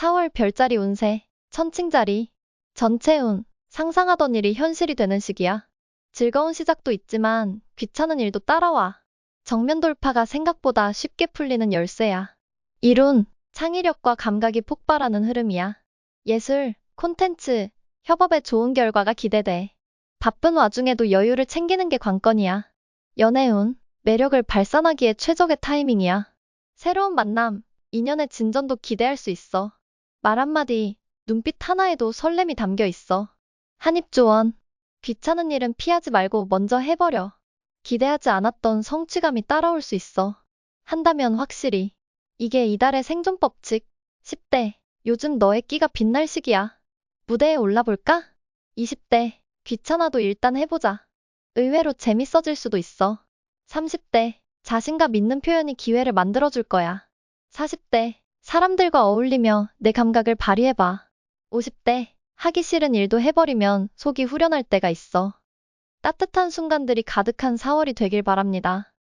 4월 별자리 운세, 천칭자리, 전체 운, 상상하던 일이 현실이 되는 시기야. 즐거운 시작도 있지만 귀찮은 일도 따라와. 정면 돌파가 생각보다 쉽게 풀리는 열쇠야. 이룬, 창의력과 감각이 폭발하는 흐름이야. 예술, 콘텐츠, 협업에 좋은 결과가 기대돼. 바쁜 와중에도 여유를 챙기는 게 관건이야. 연애운, 매력을 발산하기에 최적의 타이밍이야. 새로운 만남, 인연의 진전도 기대할 수 있어. 말 한마디, 눈빛 하나에도 설렘이 담겨 있어. 한입 조언. 귀찮은 일은 피하지 말고 먼저 해버려. 기대하지 않았던 성취감이 따라올 수 있어. 한다면 확실히. 이게 이달의 생존 법칙. 10대. 요즘 너의 끼가 빛날 시기야. 무대에 올라볼까? 20대. 귀찮아도 일단 해보자. 의외로 재밌어질 수도 있어. 30대. 자신감 있는 표현이 기회를 만들어줄 거야. 40대. 사람들과 어울리며 내 감각을 발휘해봐. 50대. 하기 싫은 일도 해버리면 속이 후련할 때가 있어. 따뜻한 순간들이 가득한 4월이 되길 바랍니다.